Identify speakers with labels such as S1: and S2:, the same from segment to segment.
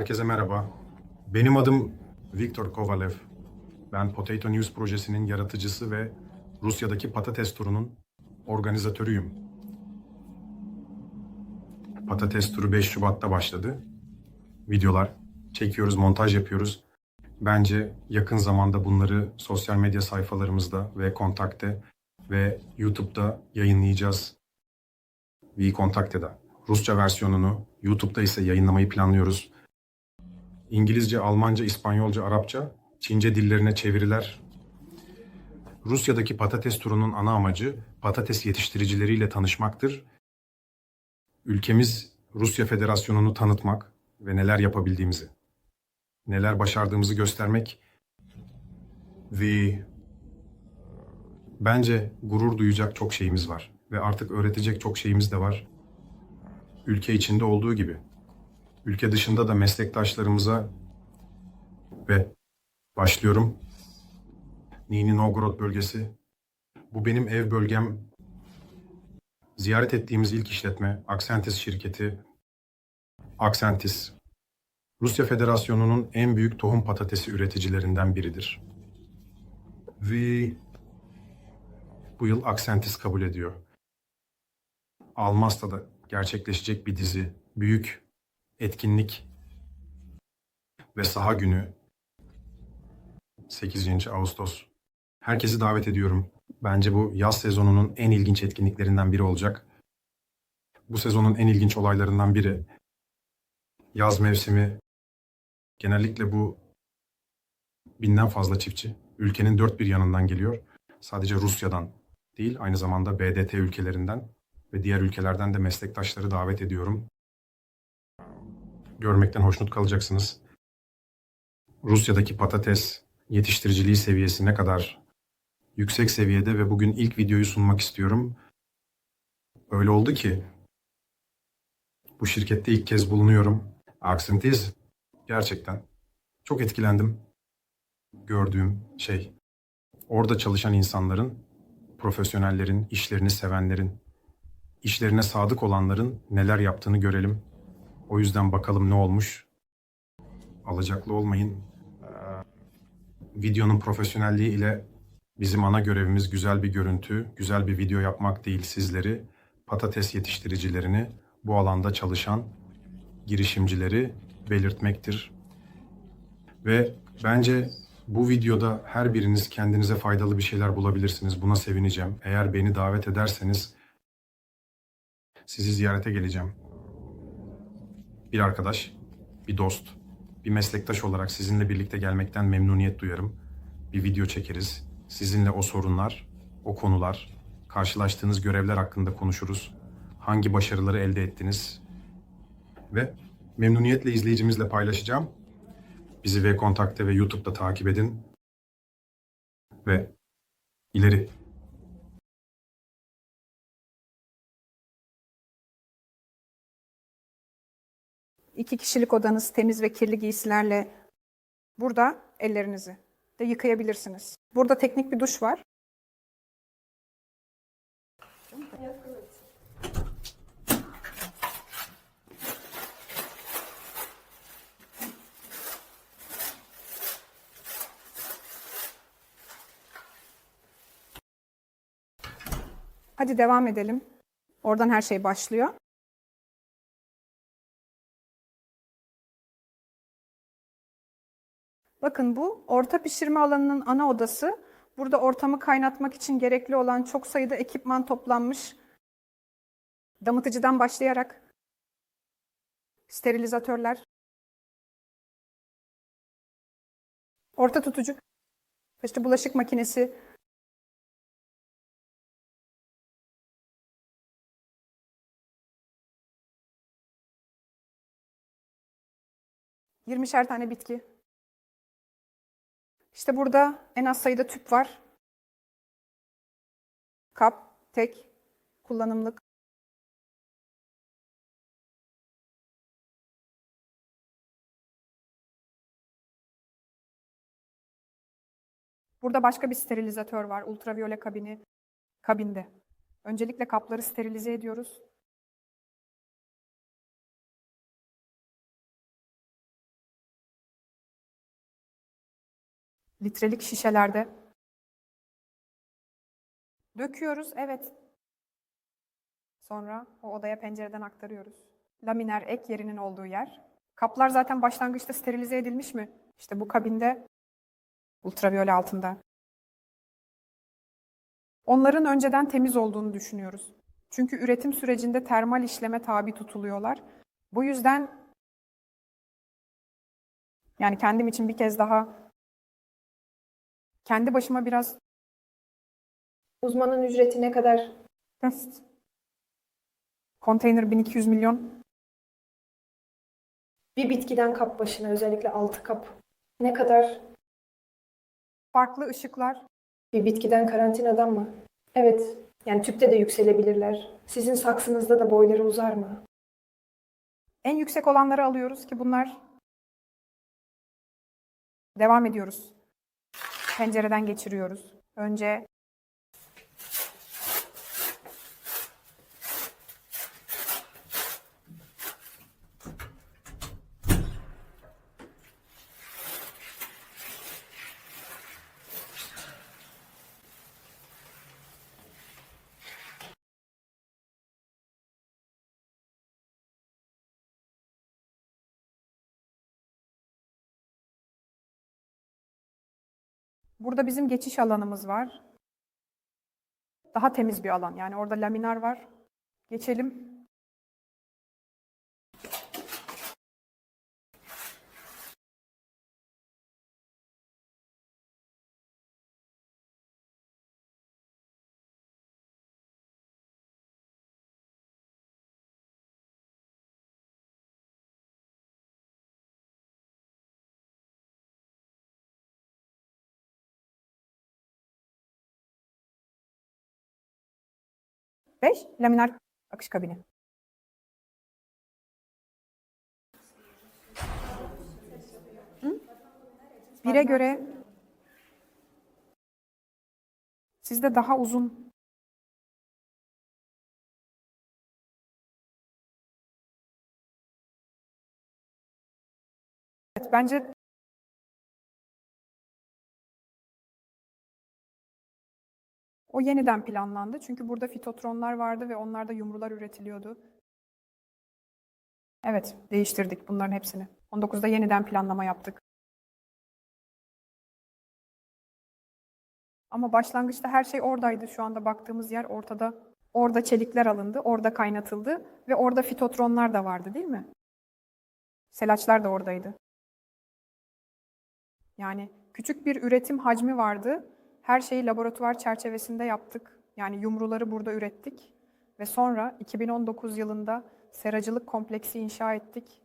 S1: Herkese merhaba. Benim adım Viktor Kovalev. Ben Potato News projesinin yaratıcısı ve Rusya'daki patates turunun organizatörüyüm. Patates turu 5 Şubat'ta başladı. Videolar çekiyoruz, montaj yapıyoruz. Bence yakın zamanda bunları sosyal medya sayfalarımızda ve kontakte ve YouTube'da yayınlayacağız. V Kontakte'da. Rusça versiyonunu YouTube'da ise yayınlamayı planlıyoruz. İngilizce, Almanca, İspanyolca, Arapça, Çince dillerine çeviriler. Rusya'daki patates turunun ana amacı patates yetiştiricileriyle tanışmaktır. Ülkemiz Rusya Federasyonu'nu tanıtmak ve neler yapabildiğimizi, neler başardığımızı göstermek ve bence gurur duyacak çok şeyimiz var ve artık öğretecek çok şeyimiz de var. Ülke içinde olduğu gibi ülke dışında da meslektaşlarımıza ve başlıyorum. Nini Novgorod bölgesi. Bu benim ev bölgem. Ziyaret ettiğimiz ilk işletme Aksentis şirketi. Aksentis. Rusya Federasyonu'nun en büyük tohum patatesi üreticilerinden biridir. Ve bu yıl Aksentis kabul ediyor. Almasta'da gerçekleşecek bir dizi, büyük etkinlik ve saha günü 8. Ağustos. Herkesi davet ediyorum. Bence bu yaz sezonunun en ilginç etkinliklerinden biri olacak. Bu sezonun en ilginç olaylarından biri yaz mevsimi. Genellikle bu binden fazla çiftçi ülkenin dört bir yanından geliyor. Sadece Rusya'dan değil, aynı zamanda BDT ülkelerinden ve diğer ülkelerden de meslektaşları davet ediyorum. Görmekten hoşnut kalacaksınız. Rusya'daki patates yetiştiriciliği seviyesi ne kadar yüksek seviyede ve bugün ilk videoyu sunmak istiyorum. Öyle oldu ki bu şirkette ilk kez bulunuyorum. Aksentis gerçekten çok etkilendim gördüğüm şey. Orada çalışan insanların, profesyonellerin, işlerini sevenlerin, işlerine sadık olanların neler yaptığını görelim. O yüzden bakalım ne olmuş. Alacaklı olmayın. Ee, videonun profesyonelliği ile bizim ana görevimiz güzel bir görüntü, güzel bir video yapmak değil sizleri, patates yetiştiricilerini, bu alanda çalışan girişimcileri belirtmektir. Ve bence bu videoda her biriniz kendinize faydalı bir şeyler bulabilirsiniz. Buna sevineceğim. Eğer beni davet ederseniz sizi ziyarete geleceğim. Bir arkadaş, bir dost, bir meslektaş olarak sizinle birlikte gelmekten memnuniyet duyarım. Bir video çekeriz. Sizinle o sorunlar, o konular, karşılaştığınız görevler hakkında konuşuruz. Hangi başarıları elde ettiniz? Ve memnuniyetle izleyicimizle paylaşacağım. Bizi ve Kontakte ve YouTube'da takip edin. Ve ileri.
S2: İki kişilik odanız temiz ve kirli giysilerle burada ellerinizi de yıkayabilirsiniz. Burada teknik bir duş var. Hadi devam edelim. Oradan her şey başlıyor. Bakın bu orta pişirme alanının ana odası. Burada ortamı kaynatmak için gerekli olan çok sayıda ekipman toplanmış. Damıtıcıdan başlayarak sterilizatörler, orta tutucu, işte bulaşık makinesi, yirmişer tane bitki. İşte burada en az sayıda tüp var. Kap, tek, kullanımlık. Burada başka bir sterilizatör var. Ultraviyole kabini kabinde. Öncelikle kapları sterilize ediyoruz. Litrelik şişelerde. Döküyoruz, evet. Sonra o odaya pencereden aktarıyoruz. Laminer ek yerinin olduğu yer. Kaplar zaten başlangıçta sterilize edilmiş mi? İşte bu kabinde ultraviyole altında. Onların önceden temiz olduğunu düşünüyoruz. Çünkü üretim sürecinde termal işleme tabi tutuluyorlar. Bu yüzden yani kendim için bir kez daha kendi başıma biraz uzmanın ücreti ne kadar? Basit. Konteyner 1200 milyon.
S3: Bir bitkiden kap başına özellikle altı kap. Ne kadar?
S2: Farklı ışıklar.
S3: Bir bitkiden karantinadan mı? Evet. Yani tüpte de yükselebilirler. Sizin saksınızda da boyları uzar mı?
S2: En yüksek olanları alıyoruz ki bunlar. Devam ediyoruz. Pencereden geçiriyoruz. Önce Burada bizim geçiş alanımız var. Daha temiz bir alan. Yani orada laminar var. Geçelim. Beş, laminar akış kabini. Bire göre sizde daha uzun bence o yeniden planlandı. Çünkü burada fitotronlar vardı ve onlarda yumrular üretiliyordu. Evet, değiştirdik bunların hepsini. 19'da yeniden planlama yaptık. Ama başlangıçta her şey oradaydı. Şu anda baktığımız yer ortada. Orada çelikler alındı, orada kaynatıldı ve orada fitotronlar da vardı değil mi? Selaçlar da oradaydı. Yani küçük bir üretim hacmi vardı. Her şeyi laboratuvar çerçevesinde yaptık. Yani yumruları burada ürettik. Ve sonra 2019 yılında seracılık kompleksi inşa ettik.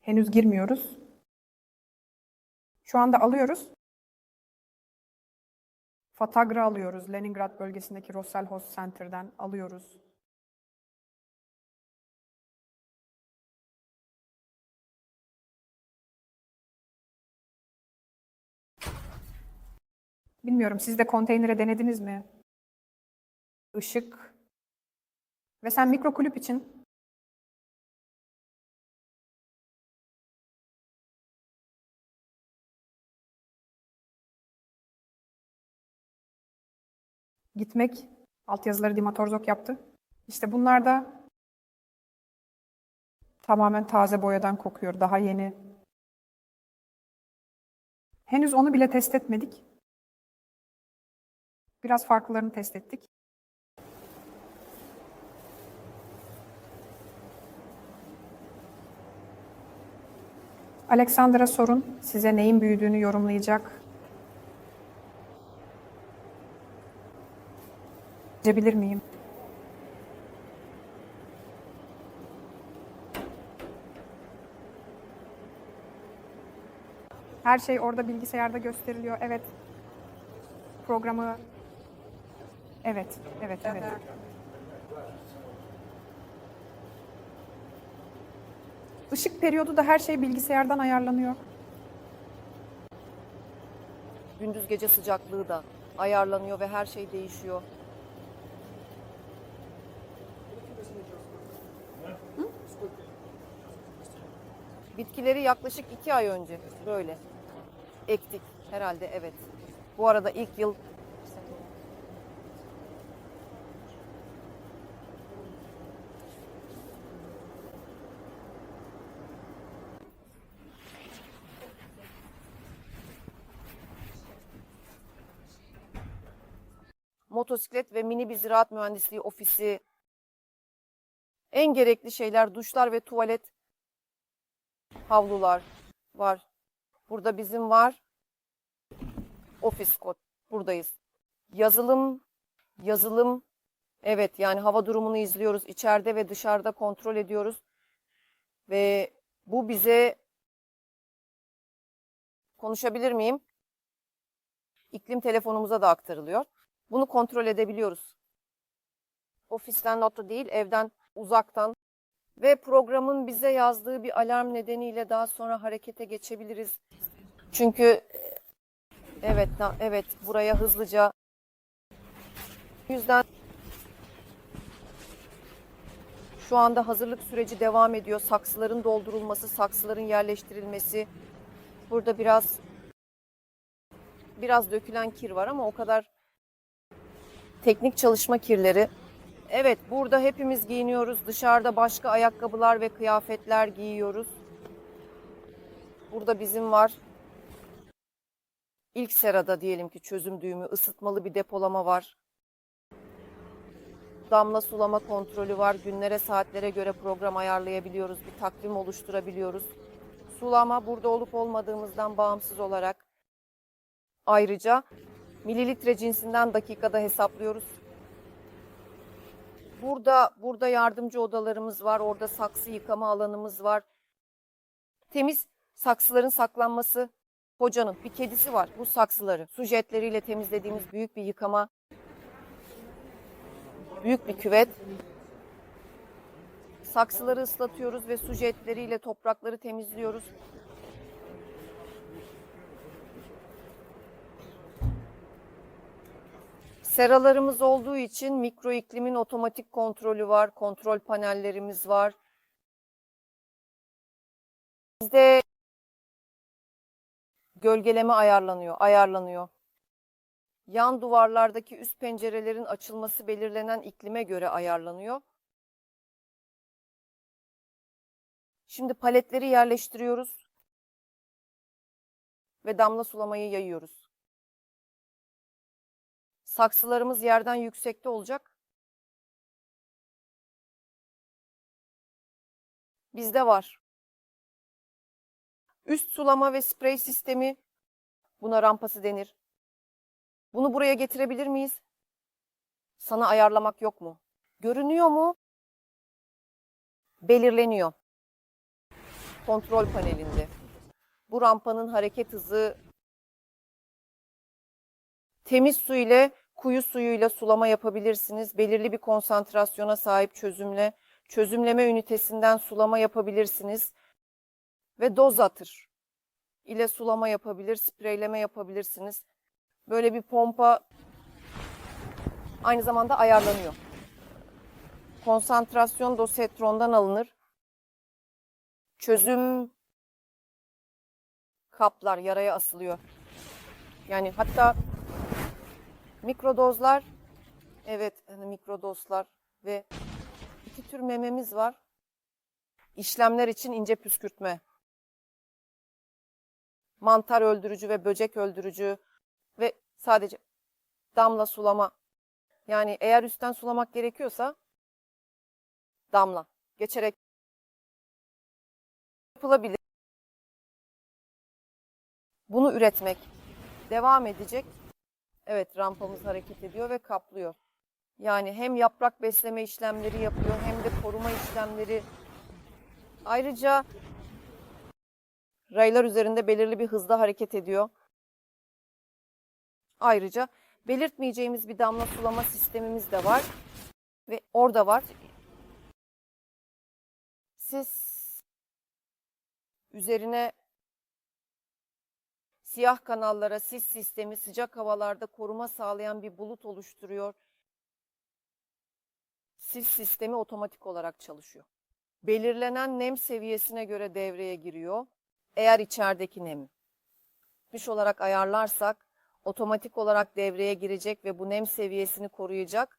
S2: Henüz girmiyoruz. Şu anda alıyoruz. Fatagra alıyoruz. Leningrad bölgesindeki Rosselhost Center'den alıyoruz. Bilmiyorum siz de konteynere denediniz mi? Işık. Ve sen mikrokulüp için gitmek altyazıları Dima Torzok yaptı. İşte bunlar da tamamen taze boyadan kokuyor. Daha yeni. Henüz onu bile test etmedik. Biraz farklarını test ettik. Alexander'a sorun. Size neyin büyüdüğünü yorumlayacak. Bilir miyim? Her şey orada bilgisayarda gösteriliyor. Evet. Programı Evet, evet, evet. Işık periyodu da her şey bilgisayardan ayarlanıyor.
S4: Gündüz gece sıcaklığı da ayarlanıyor ve her şey değişiyor. Bitkileri yaklaşık iki ay önce böyle. ektik herhalde evet. Bu arada ilk yıl motosiklet ve mini bir ziraat mühendisliği ofisi. En gerekli şeyler duşlar ve tuvalet havlular var. Burada bizim var. Ofis kod. Buradayız. Yazılım, yazılım. Evet yani hava durumunu izliyoruz. İçeride ve dışarıda kontrol ediyoruz. Ve bu bize konuşabilir miyim? İklim telefonumuza da aktarılıyor. Bunu kontrol edebiliyoruz. Ofisten notu değil, evden uzaktan ve programın bize yazdığı bir alarm nedeniyle daha sonra harekete geçebiliriz. Çünkü evet evet buraya hızlıca yüzden şu anda hazırlık süreci devam ediyor. Saksıların doldurulması, saksıların yerleştirilmesi. Burada biraz biraz dökülen kir var ama o kadar teknik çalışma kirleri. Evet, burada hepimiz giyiniyoruz. Dışarıda başka ayakkabılar ve kıyafetler giyiyoruz. Burada bizim var. İlk serada diyelim ki çözüm düğümü, ısıtmalı bir depolama var. Damla sulama kontrolü var. Günlere, saatlere göre program ayarlayabiliyoruz. Bir takvim oluşturabiliyoruz. Sulama burada olup olmadığımızdan bağımsız olarak ayrıca mililitre cinsinden dakikada hesaplıyoruz. Burada burada yardımcı odalarımız var. Orada saksı yıkama alanımız var. Temiz saksıların saklanması. Hocanın bir kedisi var. Bu saksıları su jetleriyle temizlediğimiz büyük bir yıkama. Büyük bir küvet. Saksıları ıslatıyoruz ve su jetleriyle toprakları temizliyoruz. Seralarımız olduğu için mikro iklimin otomatik kontrolü var, kontrol panellerimiz var. Bizde gölgeleme ayarlanıyor, ayarlanıyor. Yan duvarlardaki üst pencerelerin açılması belirlenen iklime göre ayarlanıyor. Şimdi paletleri yerleştiriyoruz ve damla sulamayı yayıyoruz. Saksılarımız yerden yüksekte olacak. Bizde var. Üst sulama ve sprey sistemi buna rampası denir. Bunu buraya getirebilir miyiz? Sana ayarlamak yok mu? Görünüyor mu? Belirleniyor. Kontrol panelinde. Bu rampanın hareket hızı temiz su ile kuyu suyuyla sulama yapabilirsiniz. Belirli bir konsantrasyona sahip çözümle çözümleme ünitesinden sulama yapabilirsiniz. Ve doz atır ile sulama yapabilir, spreyleme yapabilirsiniz. Böyle bir pompa aynı zamanda ayarlanıyor. Konsantrasyon dosetrondan alınır. Çözüm kaplar yaraya asılıyor. Yani hatta mikrodozlar evet hani mikrodozlar ve iki tür mememiz var. İşlemler için ince püskürtme. Mantar öldürücü ve böcek öldürücü ve sadece damla sulama. Yani eğer üstten sulamak gerekiyorsa damla geçerek yapılabilir. Bunu üretmek devam edecek. Evet rampamız hareket ediyor ve kaplıyor. Yani hem yaprak besleme işlemleri yapıyor hem de koruma işlemleri. Ayrıca raylar üzerinde belirli bir hızda hareket ediyor. Ayrıca belirtmeyeceğimiz bir damla sulama sistemimiz de var. Ve orada var. Siz üzerine siyah kanallara sis sistemi sıcak havalarda koruma sağlayan bir bulut oluşturuyor. Sis sistemi otomatik olarak çalışıyor. Belirlenen nem seviyesine göre devreye giriyor. Eğer içerideki nem 70 olarak ayarlarsak otomatik olarak devreye girecek ve bu nem seviyesini koruyacak.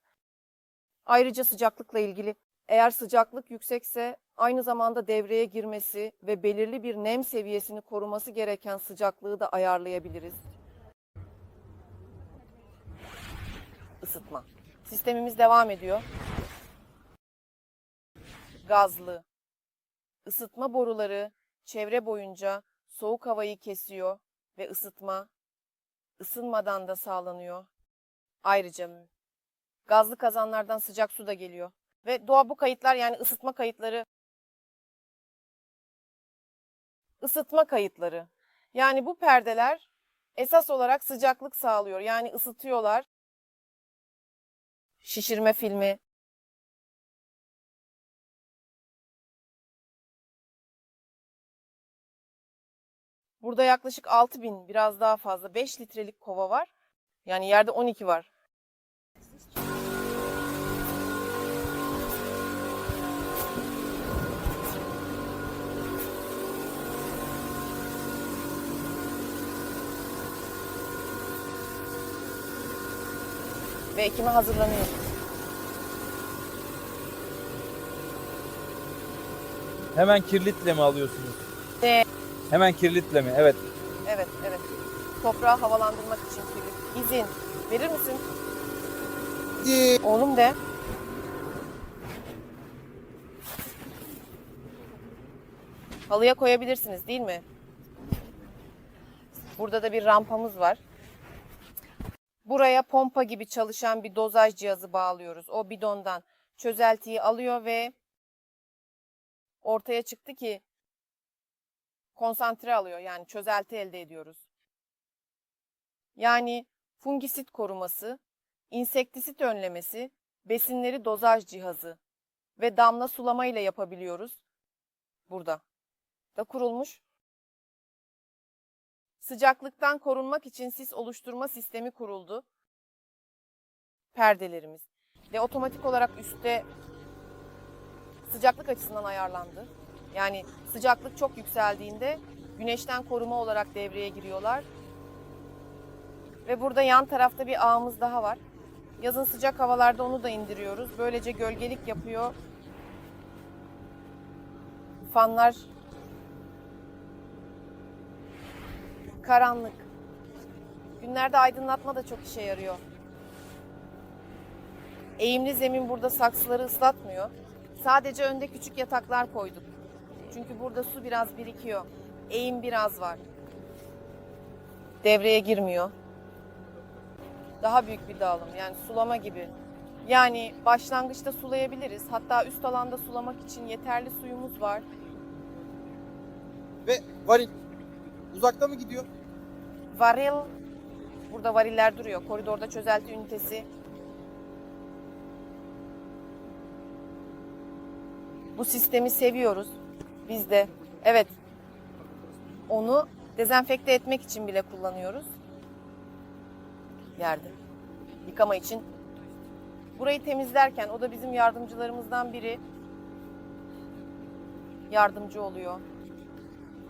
S4: Ayrıca sıcaklıkla ilgili eğer sıcaklık yüksekse aynı zamanda devreye girmesi ve belirli bir nem seviyesini koruması gereken sıcaklığı da ayarlayabiliriz. Isıtma. Sistemimiz devam ediyor. Gazlı. Isıtma boruları çevre boyunca soğuk havayı kesiyor ve ısıtma ısınmadan da sağlanıyor. Ayrıca gazlı kazanlardan sıcak su da geliyor. Ve doğa bu kayıtlar yani ısıtma kayıtları ısıtma kayıtları. Yani bu perdeler esas olarak sıcaklık sağlıyor. Yani ısıtıyorlar. Şişirme filmi, Burada yaklaşık 6000 biraz daha fazla 5 litrelik kova var. Yani yerde 12 var. Ve ekime hazırlanıyor.
S5: Hemen kirlitle mi alıyorsunuz?
S4: Ne?
S5: Hemen kirlitle mi? Evet.
S4: Evet, evet. Toprağı havalandırmak için kilit. İzin. Verir misin? Oğlum de. Halıya koyabilirsiniz değil mi? Burada da bir rampamız var. Buraya pompa gibi çalışan bir dozaj cihazı bağlıyoruz. O bidondan çözeltiyi alıyor ve ortaya çıktı ki konsantre alıyor yani çözelti elde ediyoruz. Yani fungisit koruması, insektisit önlemesi, besinleri dozaj cihazı ve damla sulama ile yapabiliyoruz. Burada da kurulmuş. Sıcaklıktan korunmak için sis oluşturma sistemi kuruldu. Perdelerimiz ve otomatik olarak üstte sıcaklık açısından ayarlandı. Yani sıcaklık çok yükseldiğinde güneşten koruma olarak devreye giriyorlar. Ve burada yan tarafta bir ağımız daha var. Yazın sıcak havalarda onu da indiriyoruz. Böylece gölgelik yapıyor. Fanlar karanlık. Günlerde aydınlatma da çok işe yarıyor. Eğimli zemin burada saksıları ıslatmıyor. Sadece önde küçük yataklar koyduk. Çünkü burada su biraz birikiyor. Eğim biraz var. Devreye girmiyor. Daha büyük bir dağılım yani sulama gibi. Yani başlangıçta sulayabiliriz. Hatta üst alanda sulamak için yeterli suyumuz var.
S6: Ve varil uzakta mı gidiyor?
S4: Varil, burada variller duruyor. Koridorda çözelti ünitesi. Bu sistemi seviyoruz. Biz de. Evet. Onu dezenfekte etmek için bile kullanıyoruz. Yerde. Yıkama için. Burayı temizlerken o da bizim yardımcılarımızdan biri yardımcı oluyor.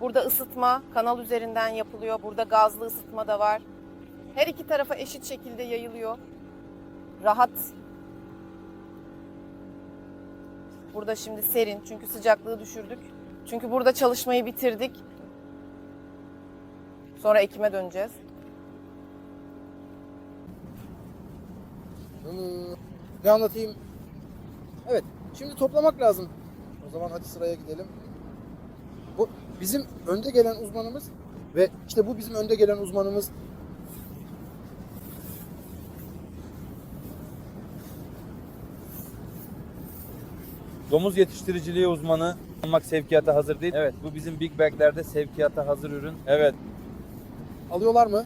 S4: Burada ısıtma kanal üzerinden yapılıyor. Burada gazlı ısıtma da var. Her iki tarafa eşit şekilde yayılıyor. Rahat. Burada şimdi serin çünkü sıcaklığı düşürdük. Çünkü burada çalışmayı bitirdik. Sonra ekime döneceğiz.
S6: Ne anlatayım? Evet, şimdi toplamak lazım. O zaman hadi sıraya gidelim. Bizim önde gelen uzmanımız ve işte bu bizim önde gelen uzmanımız
S5: Domuz yetiştiriciliği uzmanı olmak sevkiyata hazır değil. Evet bu bizim Big Bag'lerde sevkiyata hazır ürün. Evet
S6: alıyorlar mı?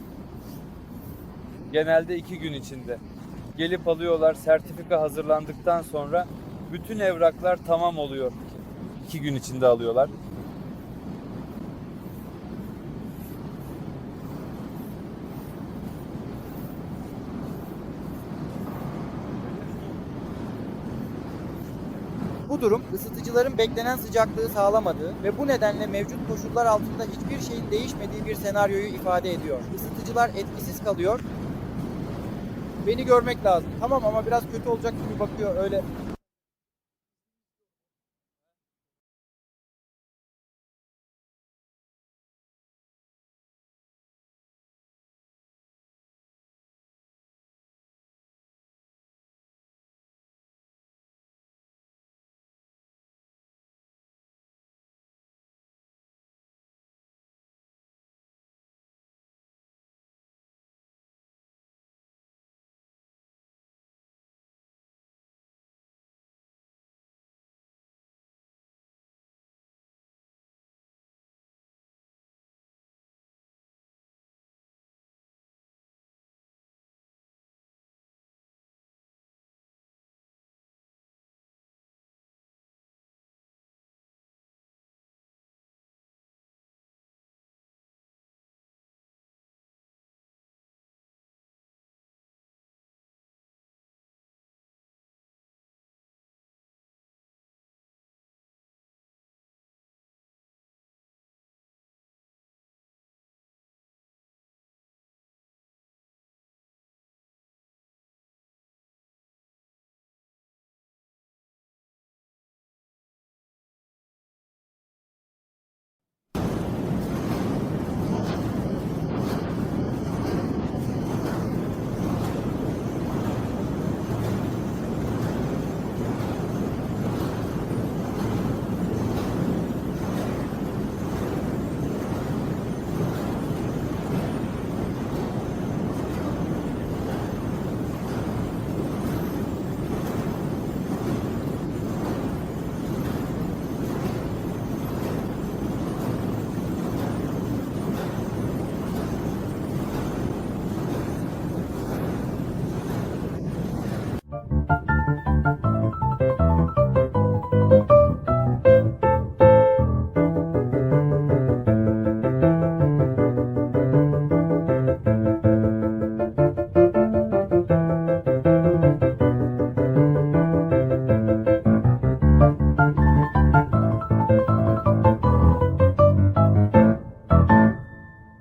S5: genelde iki gün içinde. Gelip alıyorlar sertifika hazırlandıktan sonra bütün evraklar tamam oluyor. İki gün içinde alıyorlar.
S7: Durum ısıtıcıların beklenen sıcaklığı sağlamadığı ve bu nedenle mevcut koşullar altında hiçbir şeyin değişmediği bir senaryoyu ifade ediyor. Isıtıcılar etkisiz kalıyor. Beni görmek lazım. Tamam ama biraz kötü olacak gibi bakıyor öyle